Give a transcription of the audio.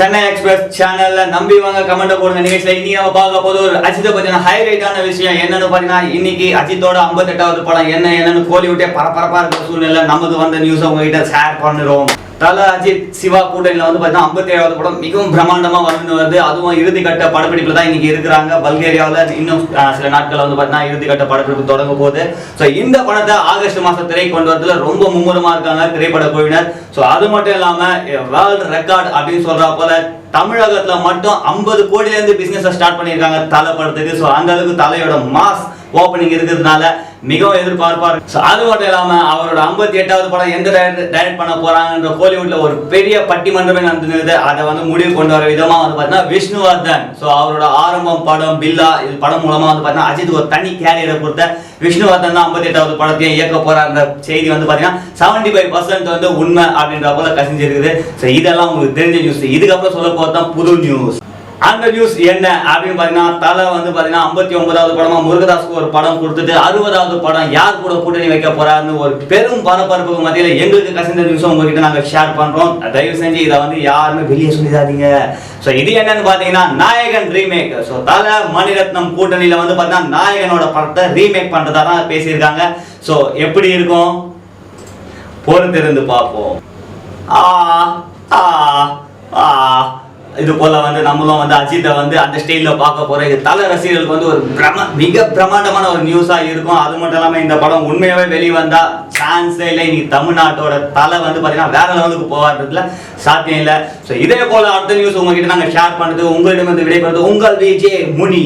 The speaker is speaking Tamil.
சென்னை எக்ஸ்பிரஸ் சேனல்ல நம்பி வாங்க கமெண்ட் போடுங்க. நிகழ்ச்சியில இன்னைக்கு நம்ம பார்க்க போது ஒரு அஜித்தை பத்தின ஹைலைட்டான விஷயம் என்னன்னு பாத்தீங்கன்னா இன்னைக்கு அஜித்தோட 58வது படம் என்ன என்னன்னு கோலிவுட்டே பரபரப்பா இருக்கிற சூழ்நிலை நமக்கு வந்த நியூஸ் உங்ககிட்ட ஷேர் பண்ணுறோம் தல அஜித் சிவா கூட்டணியில் வந்து பார்த்தீங்கன்னா ஐம்பத்தி ஏழாவது படம் மிகவும் பிரம்மாண்டமாக வந்து வருது. அதுவும் இறுதி கட்ட தான் இன்றைக்கி இருக்கிறாங்க. பல்கேரியாவில் இன்னும் சில நாட்களில் வந்து பார்த்தீங்கன்னா இறுதிக்கட்ட படப்பிடிப்பு தொடங்க போகுது. ஸோ இந்த படத்தை ஆகஸ்ட் மாதம் திரை கொண்டு வரதுல ரொம்ப மும்முரமாக இருக்காங்க திரைப்பட குழுவினர். ஸோ அது மட்டும் இல்லாமல் வேர்ல்டு ரெக்கார்ட் அப்படின்னு சொல்கிறா போல தமிழகத்துல மட்டும் ஐம்பது கோடில இருந்து பிசினஸ் ஸ்டார்ட் பண்ணியிருக்காங்க தலை படத்துக்கு ஸோ அந்த அளவுக்கு தலையோட மாஸ் ஓப்பனிங் இருக்கிறதுனால மிகவும் எதிர்பார்ப்பார். ஸோ அது மட்டும் இல்லாம அவரோட 58வது எட்டாவது படம் எந்த டைரக்ட் பண்ண போறாங்கன்ற கோலிவுட்ல ஒரு பெரிய பட்டிமன்றமே நடந்துருது அதை வந்து முடிவு கொண்டு வர விதமா வந்து பார்த்தீங்கன்னா விஷ்ணுவர்தன். ஸோ அவரோட ஆரம்பம் படம் பில்லா இது படம் மூலமா வந்து பார்த்தீங்கன்னா அஜித் ஒரு தனி கேரியரை கொடுத்த விஷ்ணுவர்தன் தான் 58வது எட்டாவது படத்தையும் இயக்க போறாங்க செய்தி வந்து பார்த்தீங்கன்னா செவன்டி ஃபைவ் பர்சன்ட் வந்து உண்மை அப்படின்ற போல கசிஞ்சிருக்குது. ஸோ இதெல்லாம் உங்களுக்கு தெரிஞ்ச நியூஸ் இதுக்கப்புறம் சொல்ல போகிறது தான் புது நியூஸ் அந்த நியூஸ் என்ன அப்படின்னு பார்த்தீங்கன்னா தலை வந்து பார்த்தீங்கன்னா ஐம்பத்தி ஒன்பதாவது படமா முருகதாஸ்க்கு ஒரு படம் கொடுத்துட்டு அறுபதாவது படம் யார் கூட கூட்டணி வைக்க போறாருன்னு ஒரு பெரும் பரபரப்புக்கு மத்தியில் எங்களுக்கு கசிந்த நியூஸ் உங்ககிட்ட நாங்கள் ஷேர் பண்றோம். தயவு செஞ்சு இதை வந்து யாருமே வெளியே சொல்லிடாதீங்க. ஸோ இது என்னன்னு பார்த்தீங்கன்னா நாயகன் ரீமேக் ஸோ தலை மணிரத்னம் கூட்டணியில் வந்து பார்த்தீங்கன்னா நாயகனோட படத்தை ரீமேக் பண்ணுறதா தான் பேசியிருக்காங்க. ஸோ எப்படி இருக்கும்? பொறுத்திருந்து பார்ப்போம். ஆ இது போல வந்து நம்மளும் வந்து அஜித்தை வந்து அந்த ஸ்டைலில் பார்க்க போகிறோம் இது தலை ரசிகர்களுக்கு வந்து ஒரு பிரம மிக பிரமாண்டமான ஒரு நியூஸாக இருக்கும். அது மட்டும் இல்லாமல் இந்த படம் உண்மையாகவே வெளிவந்தால் சான்ஸே இல்லை இன்னைக்கு தமிழ்நாட்டோட தலை வந்து பார்த்தீங்கன்னா வேற லெவலுக்கு போகாததுல சாத்தியம் இல்லை. ஸோ இதே போல அடுத்த நியூஸ் உங்ககிட்ட நாங்கள் ஷேர் பண்ணுறது உங்களிடம் வந்து விடைபெறுறது உங்கள் விஜே முனி.